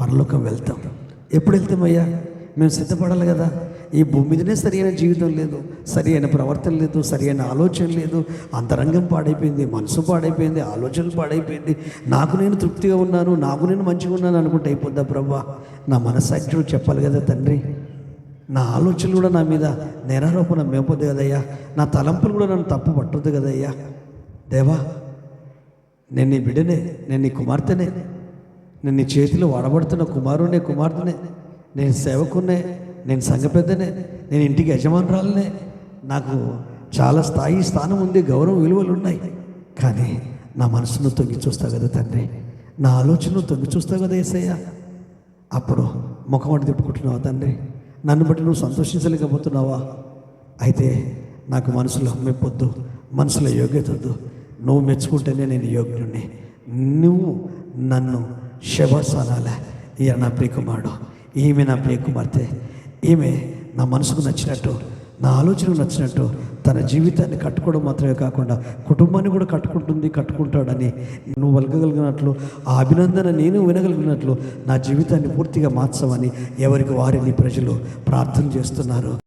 పరలోకం వెళ్తాం. ఎప్పుడు వెళ్తామయ్యా? మేము సిద్ధపడాలి కదా. ఈ భూమి మీదనే సరి అయిన జీవితం లేదు సరి అయిన ప్రవర్తన లేదు సరి అయిన ఆలోచన లేదు. అంతరంగం పాడైపోయింది మనసు పాడైపోయింది ఆలోచనలు పాడైపోయింది. నాకు నేను తృప్తిగా ఉన్నాను నాకు నేను మంచిగా ఉన్నాను అనుకుంటే అయిపోద్దా ప్రభా? నా మనసాక్షుడు చెప్పాలి కదా తండ్రి. నా ఆలోచనలు కూడా నా మీద నేరారోపణ మేపొద్దు కదయ్యా. నా తలంపులు కూడా నన్ను తప్పు పట్టొద్దు కదయ్యా. దేవా నేను నీ బిడ్డనే నేను నీ కుమార్తెనే. నేను నీ చేతిలో వాడబడుతున్న కుమారునే కుమార్తెనే. నేను సేవకునే నేను సంఘ పెద్దనే నేను ఇంటికి యజమానురాలనే. నాకు చాలా స్థాయి స్థానం ఉంది గౌరవ విలువలు ఉన్నాయి. కానీ నా మనసును తొంగి చూస్తావు కదా తండ్రి. నా ఆలోచనను తొంగి చూస్తావు కదా ఏసయ్య. అప్పుడు ముఖం తిప్పుకుంటున్నావా తండ్రి? నన్ను బట్టి నువ్వు సంతోషించలేకపోతున్నావా? అయితే నాకు మనసులో మెప్పొద్దు మనసులో యోగ్యత వద్దు. నువ్వు మెచ్చుకుంటేనే నేను యోగ్యుడిని నువ్వు నన్ను శభాసానాలే. ఇయ నా ప్రియకుమారుడు. ఈమె నా ప్రియకుమార్తె. ఈమె నా మనసుకు నచ్చినట్టు నా ఆలోచనకు నచ్చినట్టు తన జీవితాన్ని కట్టుకోవడం మాత్రమే కాకుండా కుటుంబాన్ని కూడా కట్టుకుంటుంది కట్టుకుంటాడని నువ్వు వెలగగలిగినట్లు ఆ అభినందన నేను వినగలిగినట్లు నా జీవితాన్ని పూర్తిగా మార్చమని ఎవరికి వారిని ప్రజలు ప్రార్థన చేస్తున్నారు.